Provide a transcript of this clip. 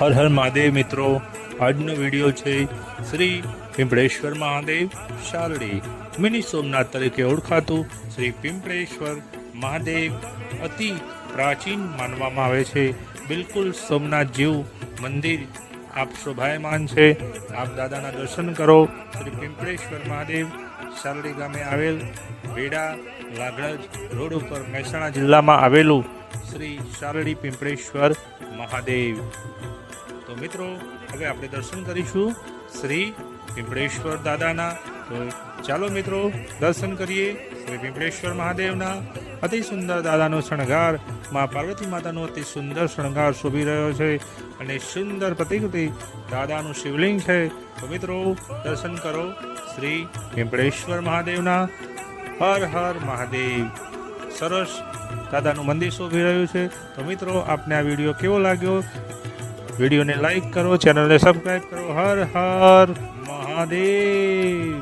હર હર મહાદેવ મિત્રો. આજનો વીડિયો છે શ્રી પિંપળેશ્વર મહાદેવ શારડી. મિની સોમનાથ તરીકે ઓળખાતું શ્રી પિંપળેશ્વર મહાદેવ અતિ પ્રાચીન માનવામાં આવે છે. બિલકુલ સોમનાથ જેવું મંદિર આપ શોભાયમાન છે. આપ દાદાના દર્શન કરો. શ્રી પિંપળેશ્વર મહાદેવ શારડી ગામે આવેલ વેડા લાગડજ રોડ ઉપર મહેસાણા જિલ્લામાં આવેલું શ્રી શારડી પિંપળેશ્વર મહાદેવ. તો મિત્રો, હવે આપણે દર્શન કરીશું શ્રી પિંપળેશ્વર દાદાના. તો ચાલો મિત્રો, દર્શન કરીએ શ્રી પિંપળેશ્વર મહાદેવના. અતિ સુંદર દાદાનો શણગાર, માં પાર્વતી માતાનો અતિ સુંદર શણગાર શોભી રહ્યો છે અને સુંદર પ્રતિકૃતિ દાદાનું શિવલિંગ છે. તો મિત્રો, દર્શન કરો શ્રી પિંપળેશ્વર મહાદેવના. હર હર મહાદેવ. સરસ દાદાનું મંદિર શોભી રહ્યું છે. તો મિત્રો, આપને આ વીડિયો કેવો લાગ્યો? વિડીયોને લાઈક કરો, ચેનલને સબસ્ક્રાઈબ કરો. હર હર મહાદેવ!